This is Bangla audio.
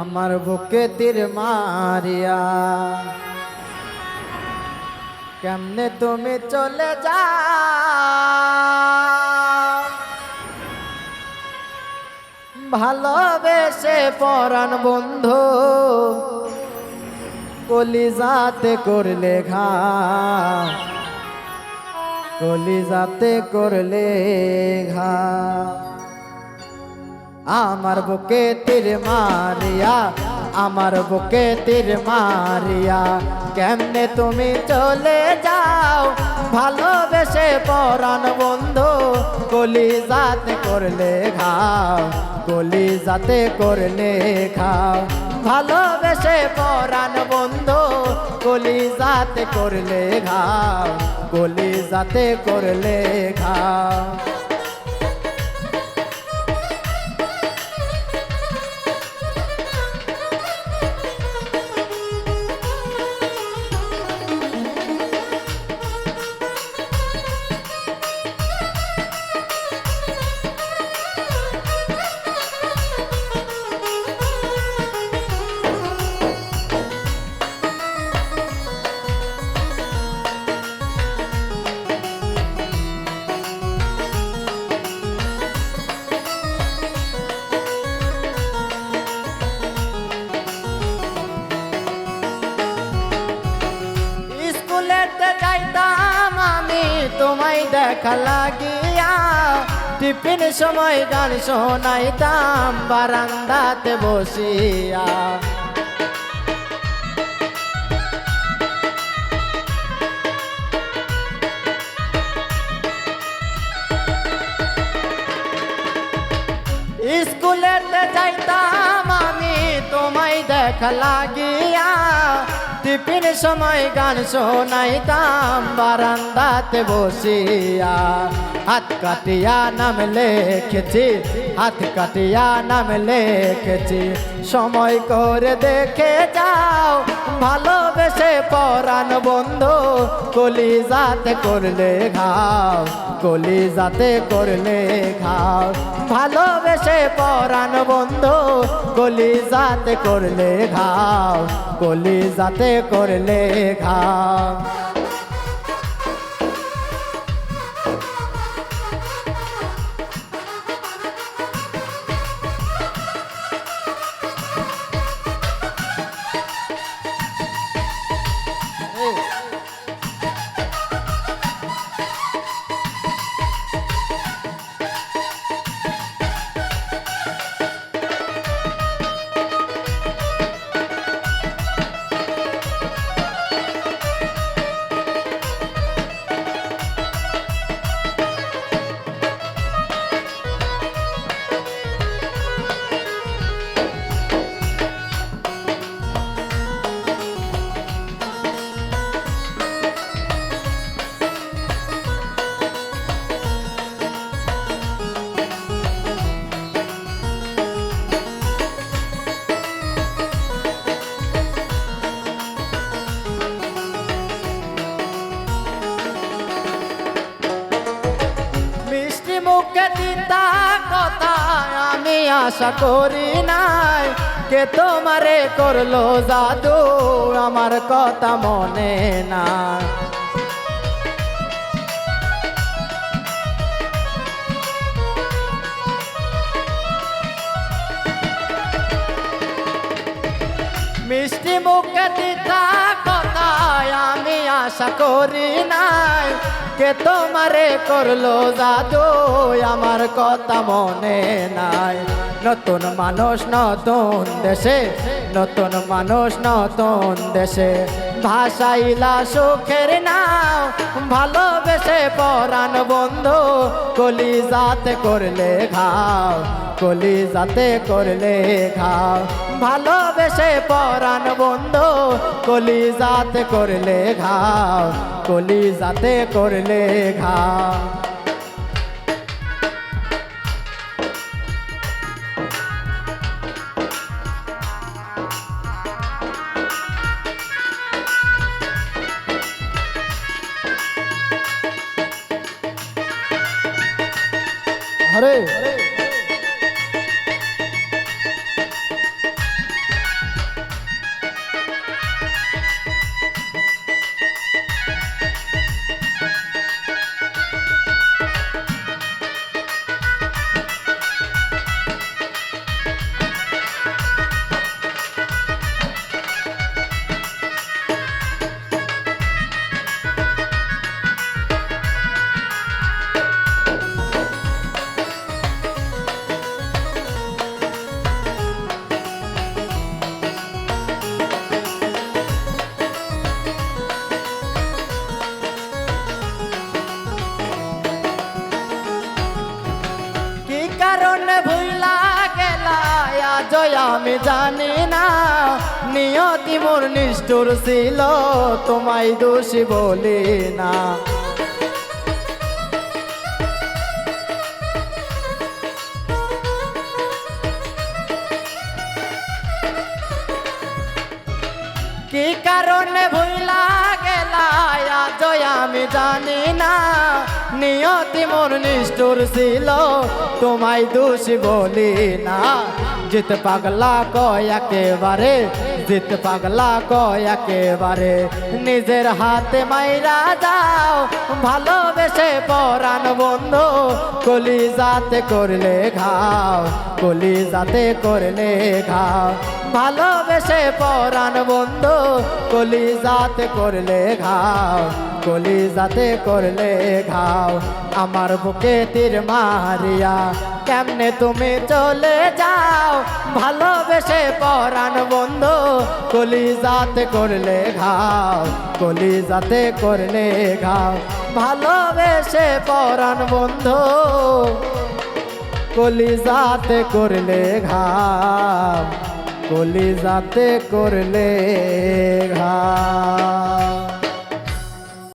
আমার বুকে তীর মারিয়া। কেমনে তুমি চলে যা ভালোবেসে পরাণ বন্ধু, কলিজাতে করলে ঘা কলিজাতে করলে ঘা আমার বুকে তীর মারিয়া, আমার বুকে তীর মারিয়া। কেমনে তুমি চলে যাও? ভালোবেসে পরাণ বন্ধু কলি যাতে করলে খাও কলি যাতে করলে খাও ভালোবেসে পরাণ বন্ধু কলি যাতে করলে খাও কলি যাতে করলে খাও দেখা লাগিয়া। টিফিন সময় গান শোনাইতাম বারান্দাতে বসিয়া। স্কুলেতে যাইতাম আমি তোমায় দেখা লাগিয়া। টিফিন সময় গান শোনাইতাম, বারান্দাতে বসিয়া হাত কাটিয়া নাম লেখেছি, হাত কাটিয়া নাম লেখেছি। সময় করে দেখে যাও, ভালোবেসে পরাণ বন্ধু কলি যাতে করলে ঘাও। কলি যাতে করলে ঘাও। ভালোবেসে পরাণ বন্ধু, কলি যাতে করলে ঘাও। কলি যাতে করলে ঘাও। মুখে দিতা কথা আমি আশা করি নাই কে তোমারে করল জাদু, আমার কথা মনে না মিষ্টি মুখে দিতা আশা করি নাই কে তোমারে করল জাদু? আমার কথা মনে নাই। নতুন মানুষ, নতুন দেশে। নতুন মানুষ, নতুন দেশে। ভাষাইলা সুখের নাও, ভালোবেসে পরাণ বন্ধু কলি যাতে করলে ঘাও কলি যাতে করলে ঘাও। ভালোবেসে পরাণ বন্ধু কলি যাতে করলে ঘাও কলি যাতে করলে ঘাও। 잘해. 잘해. নিয়তি মোর নিষ্ঠুর ছিল, তোমায় দোষী বলি না। কি কারণে ভুলা গেলা আজ আমি জানি না। নিয়তি মন নিষ্ঠুর ছিল। তোমায় দোষী বলি না। জিত পাগলা কয় একেবারে, জিত পাগলা কয় একেবারে। নিজের হাতে মাইরা যাও, ভালোবেসে পরাণ বন্ধু। কলি যাতে করলে ঘাও কলি যাতে করলে ঘাও। ভালোবেসে পরাণ বন্ধু কলি যাতে করলে ঘাও। কলি যাতে করলে ঘাও, আমার বুকে তীর মারিয়া, কেমনে তুমি চলে যাও? ভালোবেসে পরাণ বন্ধু, কলি যাতে করলে ঘাও, কলি যাতে করলে ঘাও। ভালোবেসে পরাণ বন্ধু, কলি যাতে করলে ঘাও, কলি যাতে করলে ঘা